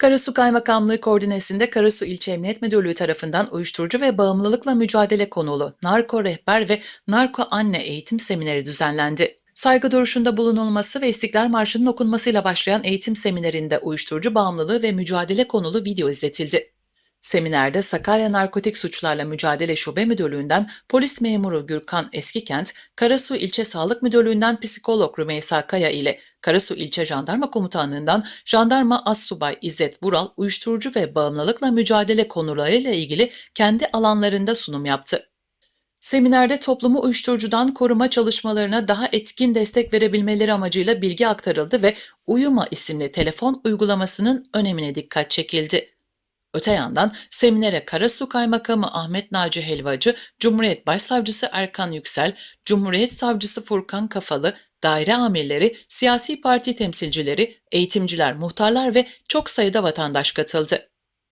Karasu Kaymakamlığı koordinesinde Karasu İlçe Emniyet Müdürlüğü tarafından uyuşturucu ve bağımlılıkla mücadele konulu narko rehber ve narko anne eğitim semineri düzenlendi. Saygı duruşunda bulunulması ve İstiklal Marşı'nın okunmasıyla başlayan eğitim seminerinde uyuşturucu bağımlılığı ve mücadele konulu video izletildi. Seminerde Sakarya Narkotik Suçlarla Mücadele Şube Müdürlüğü'nden polis memuru Gürkan Eskikent, Karasu İlçe Sağlık Müdürlüğü'nden psikolog Rümeysa Kaya ile Karasu İlçe Jandarma Komutanlığı'ndan Jandarma Assubay İzzet Vural uyuşturucu ve bağımlılıkla mücadele konularıyla ilgili kendi alanlarında sunum yaptı. Seminerde toplumu uyuşturucudan koruma çalışmalarına daha etkin destek verebilmeleri amacıyla bilgi aktarıldı ve Uyuma isimli telefon uygulamasının önemine dikkat çekildi. Öte yandan seminere Karasu Kaymakamı Ahmet Naci Helvacı, Cumhuriyet Başsavcısı Erkan Yüksel, Cumhuriyet Savcısı Furkan Kafalı, daire amirleri, siyasi parti temsilcileri, eğitimciler, muhtarlar ve çok sayıda vatandaş katıldı.